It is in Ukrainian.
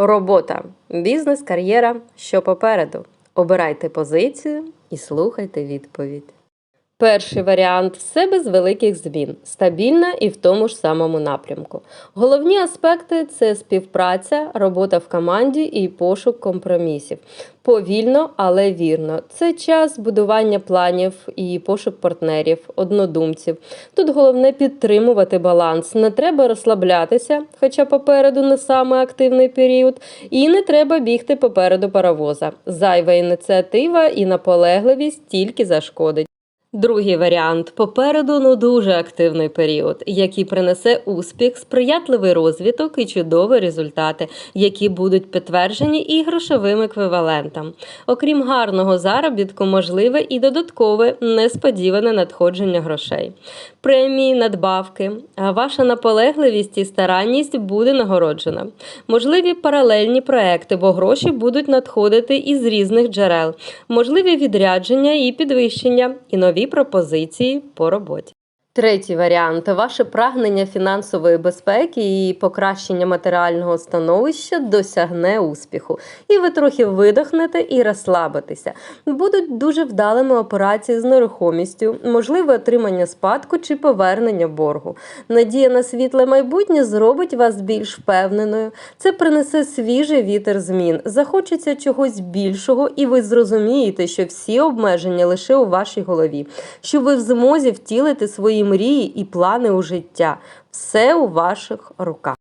Робота, бізнес, кар'єра, що попереду. Обирайте позицію і слухайте відповідь. Перший варіант все без великих змін, стабільна і в тому ж самому напрямку. Головні аспекти це співпраця, робота в команді і пошук компромісів. Повільно, але вірно. Це час будування планів і пошук партнерів, однодумців. Тут головне підтримувати баланс. Не треба розслаблятися, хоча попереду не саме активний період, і не треба бігти попереду паровоза. Зайва ініціатива і наполегливість тільки зашкодить. Другий варіант попереду ну дуже активний період, який принесе успіх, сприятливий розвиток і чудові результати, які будуть підтверджені і грошовим еквівалентом. Окрім гарного заробітку, можливе і додаткове несподіване надходження грошей. Премії, надбавки, ваша наполегливість і старанність буде нагороджена. Можливі паралельні проекти, бо гроші будуть надходити із різних джерел, можливі відрядження і підвищення, і нові пропозиції по роботі. Третій варіант ваше прагнення фінансової безпеки і покращення матеріального становища досягне успіху, і ви трохи видохнете і розслабитеся. Будуть дуже вдалими операції з нерухомістю, можливе отримання спадку чи повернення боргу. Надія на світле майбутнє зробить вас більш впевненою. Це принесе свіжий вітер змін. Захочеться чогось більшого, і ви зрозумієте, що всі обмеження лише у вашій голові, що ви в змозі втілити свої мрії і плани у життя. Все у ваших руках.